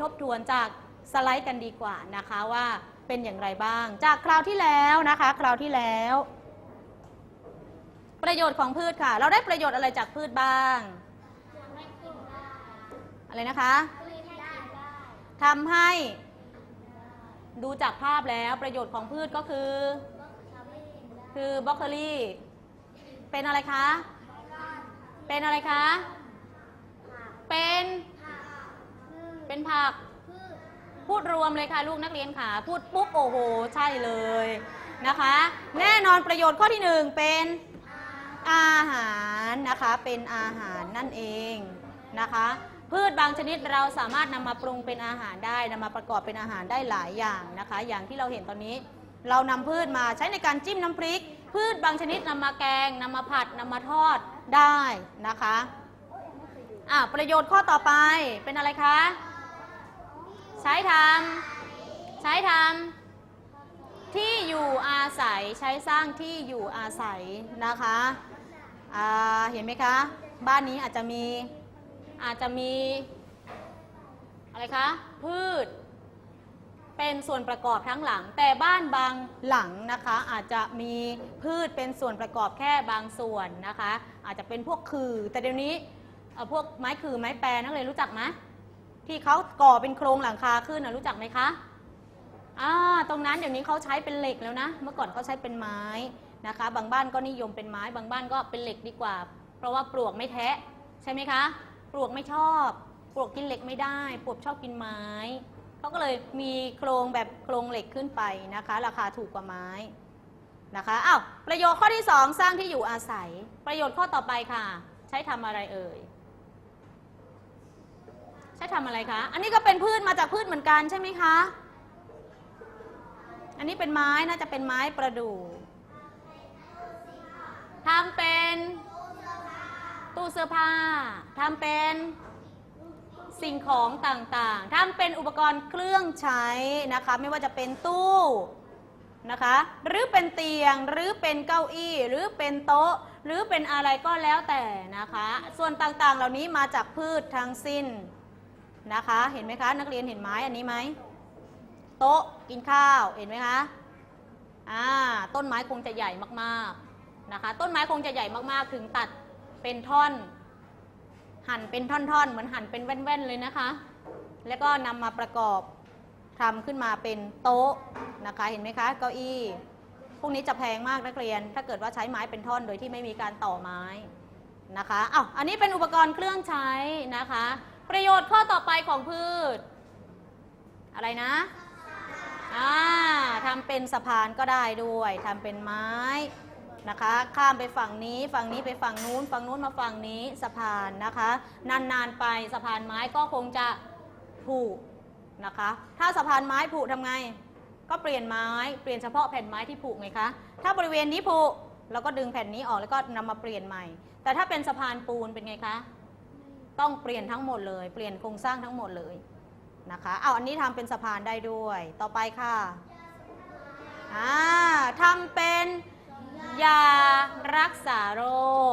ทบทวนจากสไลด์กันดีกว่านะคะว่าเป็นอย่างไรบ้าง จากคราวที่แล้วนะคะ คราวที่แล้ว ประโยชน์ของพืชค่ะ เราได้ประโยชน์อะไรจากพืชบ้าง อะไรนะคะทำให้ดูจากภาพแล้วประโยชน์ของพืชก็คือ คือบล็อกโคลี่ เป็นอะไรคะ เป็นอะไรคะ เป็น เป็นผัก พูดรวมเลยค่ะลูกนักเรียนค่ะ พูดปุ๊บโอ้โห ใช่เลยนะคะ แน่นอนประโยชน์ข้อที่หนึ่งเป็นอาหารนะคะ เป็นอาหารนั่นเองนะคะ พืชบางชนิดเราสามารถนำมาปรุงเป็นอาหารได้นำมาประกอบเป็นอาหารได้หลายอย่างนะคะ อย่างที่เราเห็นตอนนี้ เรานำพืชมาใช้ในการจิ้มน้ำพริก พืชบางชนิดนำมาแกงนำมาผัดนำมาทอดได้นะคะอะประโยชน์ข้อต่อไปเป็นอะไรคะ ใช้ทำใช้ทำที่อยู่อาศัยใช้สร้างที่อยู่อาศัยนะคะอ่าเห็นไหมคะ บ้านนี้อาจจะมีอาจจะมีอะไรคะ พืช เป็นส่วนประกอบทั้งหลัง แต่บ้านบางหลังนะคะ อาจจะมีพืชเป็นส่วนประกอบแค่บางส่วนนะคะ อาจจะเป็นพวกคือแต่เดี๋ยวนี้เอ่อพวกไม้คือไม้แปรนักเรียนรู้จักไหม ที่เขาก่อเป็นโครงหลังคาขึ้นนะรู้จักไหมคะอ่าตรงนั้นเดี๋ยวนี้เขาใช้เป็นเหล็กแล้วนะ เมื่อก่อนเขาใช้เป็นไม้นะคะ บางบ้านก็นิยมเป็นไม้ บางบ้านก็เป็นเหล็กดีกว่า เพราะว่าปลวกไม่แทะใช่ไหมคะปลวกไม่ชอบปลวกกินเหล็กไม่ได้ปลวกชอบกินไม้เขาก็เลยมีโครงแบบโครงเหล็กขึ้นไปนะคะ ราคาถูกกว่าไม้นะคะอ้าวประโยชน์ข้อที่ 2 สร้างที่อยู่อาศัย ประโยชน์ข้อต่อไปค่ะ ใช้ทำอะไรเอ่ย ใช้ทำอะไรคะ อันนี้ก็เป็นพืชมาจากพืชเหมือนกันใช่ไหมคะ อันนี้เป็นไม้น่าจะเป็นไม้ประดู่ทำเป็นตู้เสื้อผ้าทำเป็นสิ่งของต่างๆทำเป็นอุปกรณ์เครื่องใช้นะคะ ไม่ว่าจะเป็นตู้นะคะ หรือเป็นเตียง หรือเป็นเก้าอี้ หรือเป็นโต๊ะ หรือเป็นอะไรก็แล้วแต่นะคะ ส่วนต่างๆ เหล่านี้มาจากพืชทั้งสิ้น นะคะ เห็นไหมคะ นักเรียนเห็นไม้อันนี้ไหมโต๊ะกินข้าวเห็นไหมคะอ่าต้นไม้คงจะใหญ่มากๆนะคะ ต้นไม้คงจะใหญ่มากๆ ถึงตัดเป็นท่อน หั่นเป็นท่อนๆ เหมือนหั่นเป็นแว่นๆเลยนะคะ แล้วก็นำมาประกอบทำขึ้นมาเป็นโต๊ะนะคะ เห็นไหมคะเก้าอี้พวกนี้จะแพงมากนักเรียน ถ้าเกิดว่าใช้ไม้เป็นท่อนโดยที่ไม่มีการต่อไม้นะคะอ้าวอันนี้เป็นอุปกรณ์เครื่องใช้นะคะ ประโยชน์ข้อต่อไปของพืช อะไรนะอ่าทำเป็นสะพานก็ได้ด้วยทำเป็นไม้นะคะ ข้ามไปฝั่งนี้ ฝั่งนี้ไปฝั่งนู้น ฝั่งนู้นมาฝั่งนี้สะพานนะคะ นานๆไปสะพานไม้ก็คงจะผุนะคะ ถ้าสะพานไม้ผุทำไง ก็เปลี่ยนไม้เปลี่ยนเฉพาะแผ่นไม้ที่ผุไงคะ ถ้าบริเวณนี้ผุเราก็ดึงแผ่นนี้ออกแล้วก็นำมาเปลี่ยนใหม่ แต่ถ้าเป็นสะพานปูนเป็นไงคะ ต้องเปลี่ยนทั้งหมดเลย เปลี่ยนโครงสร้างทั้งหมดเลยนะคะเอาอันนี้ทำเป็นสะพานได้ด้วย ต่อไปค่ะอ่าทำเป็นยารักษาโร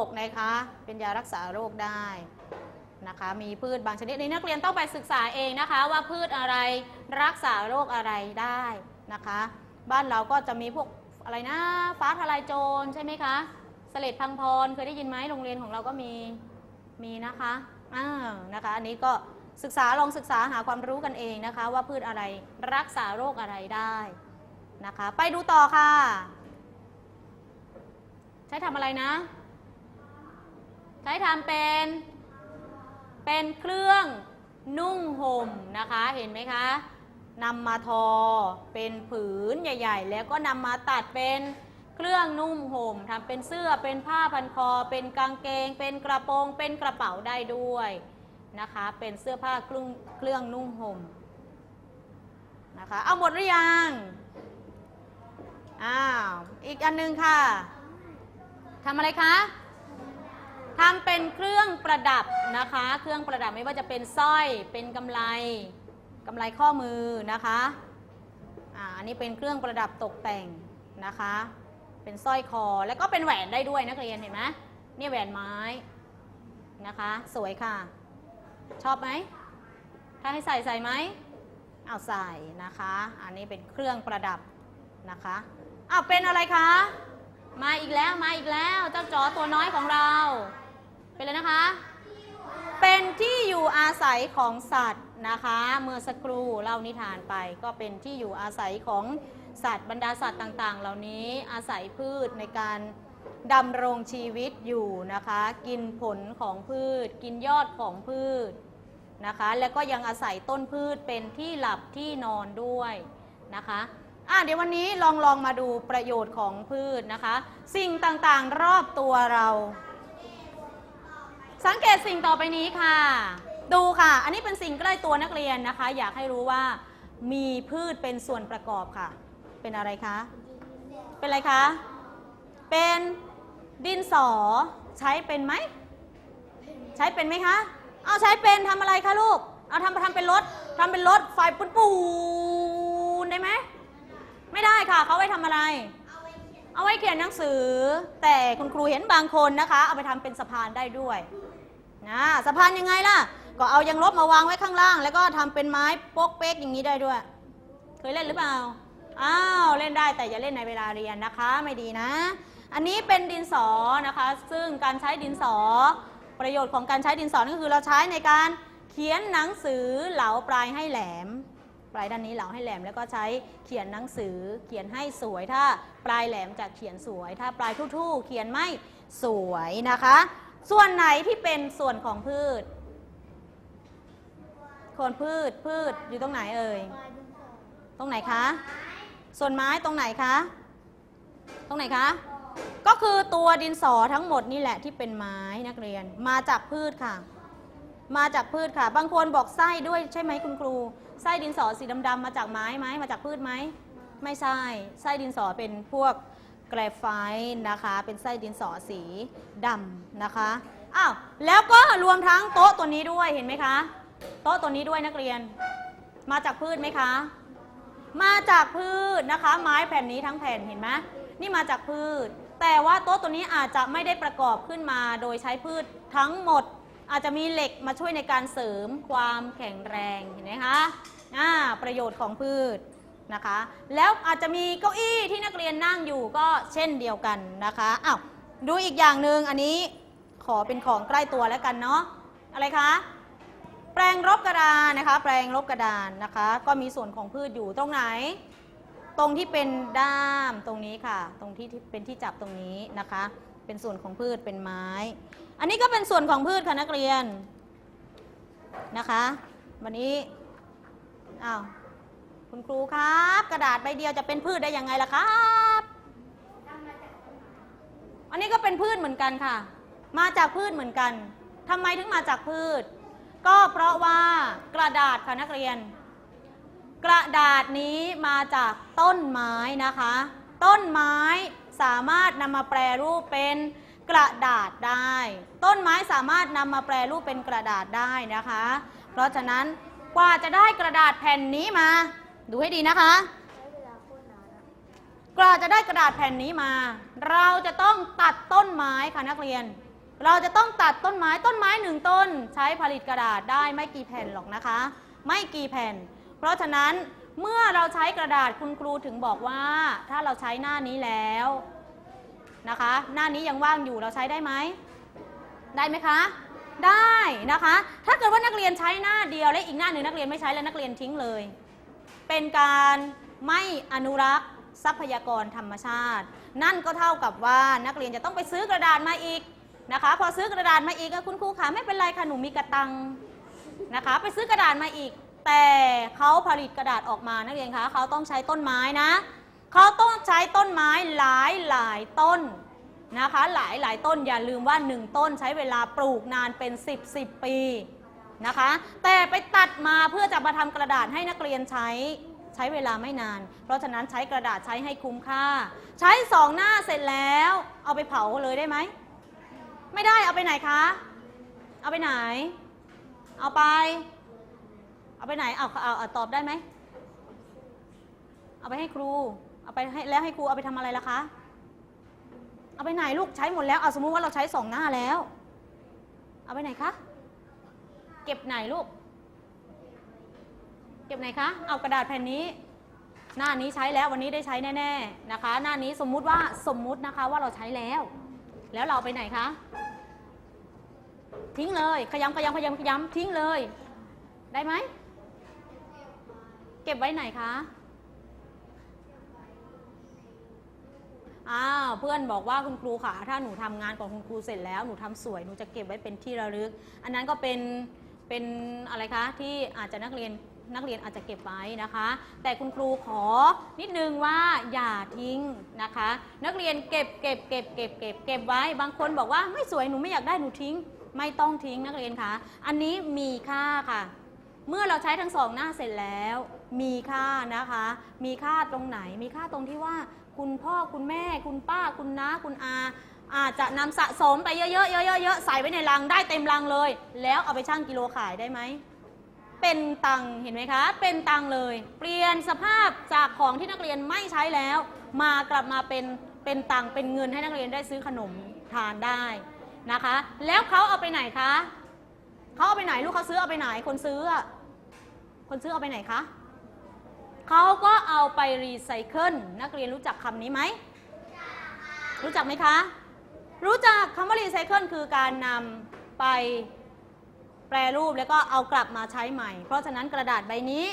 คนะคะ เป็นยารักษาโรคได้นะคะ มีพืชบางชนิดนี้นักเรียนต้องไปศึกษาเองนะคะ ว่าพืชอะไรรักษาโรคอะไรได้นะคะ บ้านเราก็จะมีพวกอะไรนะฟ้าทลายโจรใช่ไหมคะเสลดพังพรเคยได้ยินไหมโรงเรียนของเราก็มีมีนะคะ อ่านะคะ อันนี้ก็ศึกษาลองศึกษาหาความรู้กันเองนะคะ ว่าพืชอะไรรักษาโรคอะไรได้นะคะ ไปดูต่อค่ะ ใช้ทำอะไรนะ ใช้ทำเป็น เป็นเครื่องนุ่งห่มนะคะ เห็นไหมคะนำมาทอเป็นผืนใหญ่ ๆ แล้วก็นำมาตัดเป็น รื่องนุ่งห่มทำเป็นเสื้อเป็นผ้าพันคอ เป็นกางเกง เป็นกระโปรง เป็นกระเป๋าได้ด้วยนะคะ เป็นเสื้อผ้าเครื่องเครื่องนุ่งห่มนะคะ เอาหมดหรือยัง อ้าว อีกอันหนึงค่ะทำอะไรคะทำเป็นเครื่องประดับนะคะ เครื่องประดับไม่ว่าจะเป็นสร้อย เป็นกำไลกำไลข้อมือนะคะ อ่า อันนี้เป็นเครื่องประดับตกแต่งนะคะ เป็นสร้อยคอแล้วก็เป็นแหวนได้ด้วยนักเรียนเห็นไหมเนี่ยแหวนไม้นะคะ สวยค่ะ ชอบไหม ถ้าให้ใส่ใส่ไหมเอาใส่นะคะ อันนี้เป็นเครื่องประดับนะคะอ้าวเป็นอะไรคะ มาอีกแล้วมาอีกแล้วเจ้าจอตัวน้อยของเรา เป็นเลยนะคะ เป็นที่อยู่อาศัยของสัตว์นะคะ เมื่อสักครู่เล่านิทานไปก็เป็นที่อยู่อาศัยของ สัตว์บรรดาสัตว์ต่างๆ เหล่านี้อาศัยพืชในการดำรงชีวิตอยู่นะคะ กินผลของพืช กินยอดของพืชนะคะ แล้วก็ยังอาศัยต้นพืชเป็นที่หลับที่นอนด้วยนะคะอะเดี๋ยววันนี้ลองลองมาดูประโยชน์ของพืชนะคะ สิ่งต่างๆรอบตัวเรา สังเกตสิ่งต่อไปนี้ค่ะ ดูค่ะ อันนี้เป็นสิ่งใกล้ตัวนักเรียนนะคะ อยากให้รู้ว่ามีพืชเป็นส่วนประกอบค่ะ เป็นอะไรคะ เป็นอะไรคะ เป็นดินสอใช้เป็นไหม ใช้เป็นไหมคะ เอาใช้เป็นทำอะไรคะลูก เอาทำทำเป็นรถทำเป็นรถไฟปูนปูนได้ไหม ไม่ได้ค่ะเขาไว้ทำอะไร เอาไว้เขียนหนังสือ แต่คุณครูเห็นบางคนนะคะ เอาไปทำเป็นสะพานได้ด้วยนะสะพานยังไงล่ะ ก็เอายางลบมาวางไว้ข้างล่าง แล้วก็ทำเป็นไม้โป๊กเป๊กอย่างนี้ได้ด้วย เคยเล่นหรือเปล่า อ้าวเล่นได้แต่อย่าเล่นในเวลาเรียนนะคะไม่ดีนะ อันนี้เป็นดินสอนะคะ ซึ่งการใช้ดินสอ ประโยชน์ของการใช้ดินสอก็คือเราใช้ในการเขียนหนังสือเหลาปลายให้แหลม ปลายด้านนี้เหลาให้แหลมแล้วก็ใช้เขียนหนังสือ เขียนให้สวยถ้าปลายแหลมจะเขียนสวย ถ้าปลายทู่ๆเขียนไม่สวยนะคะ ส่วนไหนที่เป็นส่วนของพืชคนพืชพืชอยู่ตรงไหนเอ่ย ตรงไหนคะ ส่วนไม้ตรงไหนคะ ตรงไหนคะ ก็คือตัวดินสอทั้งหมดนี่แหละที่เป็นไม้นักเรียน มาจากพืชค่ะ มาจากพืชค่ะ บางคนบอกไส้ด้วยใช่ไหมคุณครู ไส้ดินสอสีดำๆมาจากไม้ไหมมาจากพืชไหม ไม่ใช่ ไส้ดินสอเป็นพวกแกรไฟต์นะคะ เป็นไส้ดินสอสีดำนะคะ อ้าว แล้วก็รวมทั้งโต๊ะตัวนี้ด้วย เห็นไหมคะ โต๊ะตัวนี้ด้วยนักเรียน มาจากพืชไหมคะ มาจากพืชนะคะ ไม้แผ่นนี้ทั้งแผ่นเห็นไหมนี่มาจากพืช แต่ว่าโต๊ะตัวนี้อาจจะไม่ได้ประกอบขึ้นมาโดยใช้พืชทั้งหมด อาจจะมีเหล็กมาช่วยในการเสริมความแข็งแรงเห็นไหมคะอ่าประโยชน์ของพืชนะคะ แล้วอาจจะมีเก้าอี้ที่นักเรียนนั่งอยู่ก็เช่นเดียวกันนะคะอ้าวดูอีกอย่างหนึ่งอันนี้ขอเป็นของใกล้ตัวแล้วกันเนาะอะไรคะ แปรงลบกระดานนะคะ แปรงลบกระดานนะคะ ก็มีส่วนของพืชอยู่ตรงไหน ตรงที่เป็นด้ามตรงนี้ค่ะ ตรงที่ที่เป็นที่จับตรงนี้นะคะ เป็นส่วนของพืชเป็นไม้ อันนี้ก็เป็นส่วนของพืชค่ะนักเรียนนะคะ วันนี้อ้าวคุณครูครับ กระดาษใบเดียวจะเป็นพืชได้ยังไงล่ะครับอันนี้ก็เป็นพืชเหมือนกันค่ะ มาจากพืชเหมือนกันทำไมถึงมาจากพืช ก็เพราะว่ากระดาษค่ะนักเรียน กระดาษนี้มาจากต้นไม้นะคะ ต้นไม้สามารถนำมาแปรรูปเป็นกระดาษได้ ต้นไม้สามารถนำมาแปรรูปเป็นกระดาษได้นะคะ เพราะฉะนั้นกว่าจะได้กระดาษแผ่นนี้มา ดูให้ดีนะคะกว่าจะได้กระดาษแผ่นนี้มา เราจะต้องตัดต้นไม้ค่ะนักเรียน เราจะต้องตัดต้นไม้ต้นไม้หนึ่งต้น ใช้ผลิตกระดาษได้ไม่กี่แผ่นหรอกนะคะ ไม่กี่แผ่น เพราะฉะนั้นเมื่อเราใช้กระดาษคุณครูถึงบอกว่า ถ้าเราใช้หน้านี้แล้วนะคะ หน้านี้ยังว่างอยู่เราใช้ได้ไหมได้ไหมคะ ได้นะคะ ถ้าเกิดว่านักเรียนใช้หน้าเดียวและอีกหน้าหนึ่งนักเรียนไม่ใช้แล้วนักเรียนทิ้งเลย เป็นการไม่อนุรักษ์ทรัพยากรธรรมชาติ นั่นก็เท่ากับว่านักเรียนจะต้องไปซื้อกระดาษมาอีก นะคะ พอซื้อกระดาษมาอีกคุณครูขาไม่เป็นไรค่ะหนูมีกระตังนะคะ ไปซื้อกระดาษมาอีก แต่เขาผลิตกระดาษออกมานักเรียนคะเขาต้องใช้ต้นไม้นะเขาต้องใช้ต้นไม้หลายหลายต้นนะคะ หลายหลายต้นอย่าลืมว่า 1 ต้นใช้เวลาปลูกนานเป็น 10 10 ปีนะคะ แต่ไปตัดมาเพื่อจะมาทำกระดาษให้นักเรียนใช้ใช้เวลาไม่นาน เพราะฉะนั้นใช้กระดาษใช้ให้คุ้มค่า ใช้สองหน้าเสร็จแล้ว เอาไปเผาเลยได้ไหม ไม่ได้เอาไปไหนคะ เอาไปไหน เอาไป เอาไปไหน เอาเอาเอาตอบได้ไหม เอาไปให้ครู เอาไปให้แล้วให้ครูเอาไปทำอะไรล่ะคะ เอาไปไหนลูกใช้หมดแล้ว เอาสมมุติว่าเราใช้สองหน้าแล้ว เอาไปไหนคะ เก็บไหนลูก เก็บไหนคะ เอากระดาษแผ่นนี้ หน้านี้ใช้แล้ววันนี้ได้ใช้แน่ ๆ นะคะ หน้านี้สมมุติว่าสมมุตินะคะว่าเราใช้แล้วแล้วเราไปไหนคะ ทิ้งเลย ขยำขยำขยำขยำทิ้งเลย ได้ไหม เก็บไว้ไหนคะอ้าวเพื่อนบอกว่าคุณครูค่ะ ถ้าหนูทำงานของคุณครูเสร็จแล้วหนูทำสวยหนูจะเก็บไว้เป็นที่ระลึก อันนั้นก็เป็นเป็นอะไรคะที่อาจจะนักเรียนนักเรียนอาจจะเก็บไว้นะคะ แต่คุณครูขอนิดนึงว่าอย่าทิ้งนะคะ นักเรียนเก็บเก็บเก็บเก็บเก็บเก็บไว้ บางคนบอกว่าไม่สวยหนูไม่อยากได้หนูทิ้ง ไม่ต้องทิ้งนักเรียนคะ อันนี้มีค่าค่ะ เมื่อเราใช้ทั้งสองหน้าเสร็จแล้ว มีค่านะคะ มีค่าตรงไหน มีค่าตรงที่ว่า คุณพ่อคุณแม่ คุณป้า คุณน้า คุณอา อาจจะนำสะสมไปเยอะๆเยอะๆๆใส่ไว้ในลังได้เต็มลังเลย แล้วเอาไปชั่งกิโลขายได้ไหมเป็นตังค์เห็นไหมคะ เป็นตังค์เลย เปลี่ยนสภาพจากของที่นักเรียนไม่ใช้แล้ว มากลับมาเป็นเป็นตังค์เป็นเงินให้นักเรียนได้ซื้อขนมทานได้ นะคะ แล้วเขาเอาไปไหนคะเขาเอาไปไหนลูกเขาซื้อเอาไปไหนคนซื้อ คนซื้อเอาไปไหนคะเขาก็เอาไปรีไซเคิลนักเรียนรู้จักคำนี้ไหมรู้จักไหมคะ รู้จักคำว่ารีไซเคิลคือการนำไปแปรรูปแล้วก็เอากลับมาใช้ใหม่ เพราะฉะนั้นกระดาษใบนี้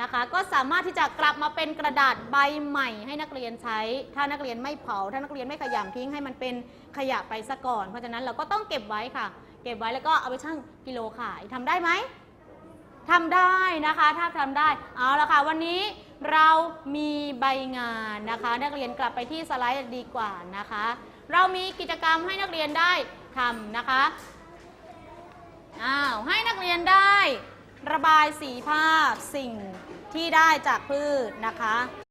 นะคะ ก็สามารถที่จะกลับมาเป็นกระดาษใบใหม่ให้นักเรียนใช้ ถ้านักเรียนไม่เผา ถ้านักเรียนไม่ขยำทิ้งให้มันเป็นขยะไปซะก่อน เพราะฉะนั้นเราก็ต้องเก็บไว้ค่ะ เก็บไว้แล้วก็เอาไปชั่งกิโลขายทำได้ไหมทำได้นะคะ ถ้าทำได้ เอาละค่ะ วันนี้เรามีใบงานนะคะ นักเรียนกลับไปที่สไลด์ดีกว่านะคะ เรามีกิจกรรมให้นักเรียนได้ทำนะคะ อ้าว ให้นักเรียนได้ระบายสีภาพสิ่ง ที่ได้จากพืชนะคะ